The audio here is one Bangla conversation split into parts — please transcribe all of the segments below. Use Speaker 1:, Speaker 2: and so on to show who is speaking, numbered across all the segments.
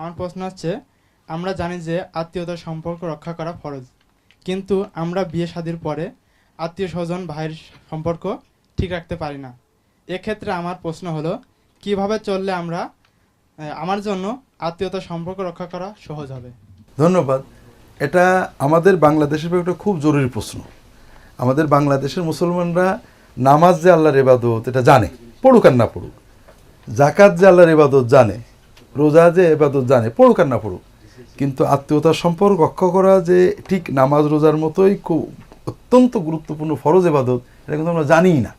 Speaker 1: আমার প্রশ্ন হচ্ছে আমরা জানি যে আত্মীয়তার সম্পর্ক রক্ষা করা ফরজ, কিন্তু আমরা বিয়ে শাদির পরে আত্মীয় স্বজন ভাইয়ের সম্পর্ক ঠিক রাখতে পারি না। এক্ষেত্রে আমার প্রশ্ন হলো, কীভাবে চললে আমরা আমার জন্য আত্মীয়তার সম্পর্ক রক্ষা করা সহজ হবে?
Speaker 2: ধন্যবাদ। এটা আমাদের বাংলাদেশের একটা খুব জরুরি প্রশ্ন। আমাদের বাংলাদেশের মুসলমানরা নামাজ যে আল্লাহর এবাদত এটা জানে, পড়ুক আর না পড়ুক। জাকাত যে আল্লাহর এবাদত জানে রোজা যে এবাদত জানে, পড়ুক আর না পড়ুক। কিন্তু আত্মীয়তার সম্পর্ক রক্ষা করা যে ঠিক নামাজ রোজার মতোই খুব অত্যন্ত গুরুত্বপূর্ণ ফরজ এবাদত, এটা কিন্তু আমরা জানিই না।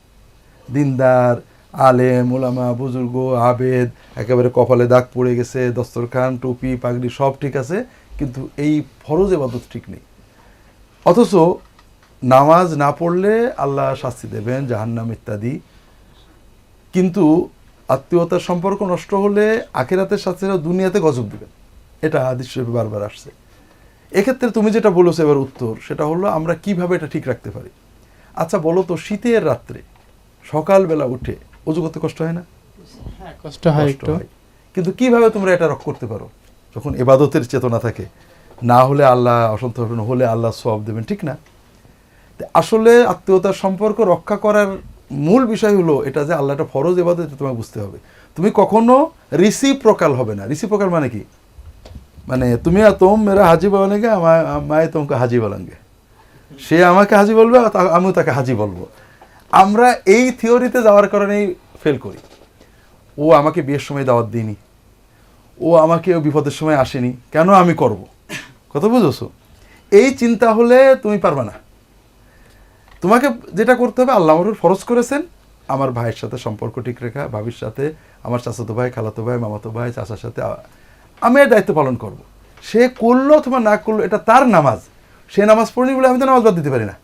Speaker 2: দিনদার, আলেম ওলামা বুজুর্গ, আবেদ, একেবারে কপালে দাগ পড়ে গেছে, দস্তরখান, টুপি, পাগড়ি সব ঠিক আছে, কিন্তু এই ফরজ এবাদত ঠিক নেই। অথচ নামাজ না পড়লে আল্লাহ শাস্তি দেবেন, জাহান্নাম ইত্যাদি। কিন্তু আত্মীয়তার সম্পর্ক নষ্ট হলে আখেরাতের সাথে দুনিয়াতে গজব দিবেন। এটা হাদিস শরীফে বারবার আসছে। এক্ষেত্রে তুমি যেটা বলেছ এবার উত্তর সেটা হলো আমরা কীভাবে এটা ঠিক রাখতে পারি? আচ্ছা বলো তো শীতের রাত্রে সকালবেলা উঠে অজু করতে কষ্ট হয় না?
Speaker 1: হ্যাঁ কষ্ট হয়।
Speaker 2: কিন্তু কীভাবে তোমরা এটা রক্ষা করতে পারো? যখন এবাদতের চেতনা থাকে না হলে আল্লাহ অসন্তোষ হবেন, হলে আল্লাহ সব দেবেন ঠিক না? আসলে আত্মীয়তার সম্পর্ক রক্ষা করার মূল বিষয় হলো এটা যে আল্লাহ একটা ফরজ এবাদত এটা তোমাকে বুঝতে হবে। তুমি কখনো রিসিপ্রকাল হবে না। রিসিপ্রকাল মানে কি? মানে তুমি আর তোম মেরা হাজি বলেঙ্গে মায়ে তোমাকে হাজি বলেঙ্গে। সে আমাকে হাজি বলবে আমিও তাকে হাজি বলব। আমরা এই থিওরিতে যাওয়ার কারণেই ফেল করি। ও আমাকে বিয়ের সময় দাওয়াত দিইনি। ও আমাকে বিপদের সময় আসেনি। কেন আমি করব? কথা বুঝেছ? এই চিন্তা হলে তুমি পারবে না। তোমাকে যেটা করতে হবে, আল্লাহ আমার উপর ফরজ করেছেন। আমার ভাইয়ের সাথে সম্পর্ক ঠিক রেখা, ভাবির সাথে, আমার চাচাতো ভাই, খালাতো ভাই, মামাতো ভাই, চাচার সাথে আমি এর দায়িত্ব পালন করব। সে করল অথবা না করল, এটা তার নামাজ। সে নামাজ পড়নি বলে আমি তো নামাজ বাদ দিতে পারি না।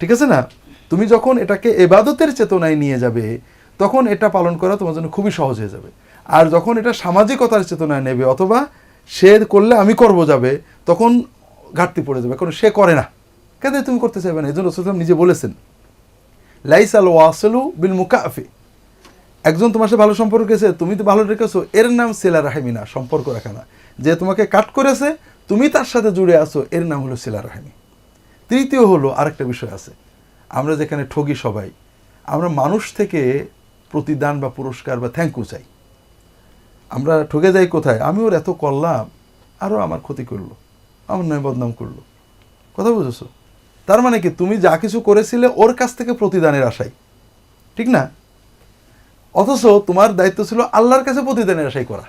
Speaker 2: ঠিক আছে না? তুমি যখন এটাকে এবাদতের চেতনায় নিয়ে যাবে, তখন এটা পালন করা তোমার জন্য খুবই সহজ হয়ে যাবে। আর যখন এটা সামাজিকতার চেতনায় নেবে অথবা সে করলে আমি করব যাবে, তখন ঘাটতি পড়ে যাবে, কারণ সে করে না। কেন তুমি করতে চাইবে না এই জন্য নিজে বলেছেন লাইস আল ওয়াসলু বিল মুকাফি। একজন তোমার সাথে ভালো সম্পর্ক রেখেছে তুমি তো ভালো রেখেছো, এর নাম সেলা রাহেমিনা সম্পর্ক রাখা না। যে তোমাকে কাট করেছে, তুমি তার সাথে জুড়ে আছো, এর নাম হলো সেলা রাহেমি। তৃতীয় হলো আরেকটা বিষয় আছে, আমরা যেখানে ঠগি সবাই, আমরা মানুষ থেকে প্রতিদান বা পুরস্কার বা থ্যাংক ইউ চাই। আমরা ঠকে যাই কোথায়? আমি ওর এত করলাম আরও আমার ক্ষতি করল, আমার নয় বদনাম করল। কথা বুঝেছ? তার মানে কি, তুমি যা কিছু করেছিলে ওর কাছ থেকে প্রতিদানের আশাই ঠিক না? অথচ তোমার দায়িত্ব ছিল আল্লাহর কাছে প্রতিদানের আশাই করা।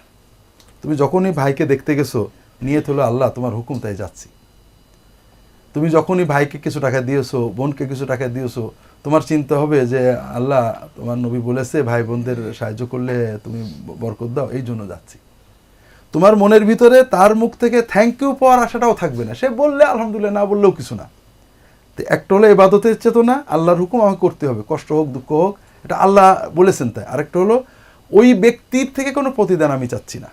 Speaker 2: তুমি যখনই ভাইকে দেখতে গেছো নিয়ে হলো, আল্লাহ, তোমার হুকুম তাই যাচ্ছি। তুমি যখনই ভাইকে কিছু টাকা দিয়েছ, বোনকে কিছু টাকা দিয়েছ, তোমার চিন্তা হবে যে, আল্লাহ, তোমার নবী বলেছে ভাই বোনদের সাহায্য করলে তুমি বরকত দাও, এই জন্য যাচ্ছি। তোমার মনের ভিতরে তার মুখ থেকে থ্যাংক ইউ পাওয়ার আশাটাও থাকবে না। সে বললে, আলহামদুলিল্লাহ, না বললেও কিছু না। তো একটা হলো এবাদতের চেতনা, আল্লাহর হুকুম আমাকে করতে হবে, কষ্ট হোক, দুঃখ হোক, এটা আল্লাহ বলেছেন তাই। আরেকটা হলো, ওই ব্যক্তির থেকে কোনো প্রতিদান আমি চাচ্ছি না,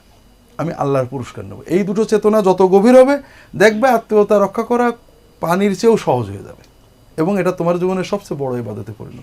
Speaker 2: আমি আল্লাহর পুরস্কার নেব। এই দুটো চেতনা যত গভীর হবে, দেখবে আত্মীয়তা রক্ষা করা পানির চেয়েও সহজ হয়ে যাবে। এবং এটা তোমার জীবনের সবচেয়ে বড় এবাদতে পরিণত।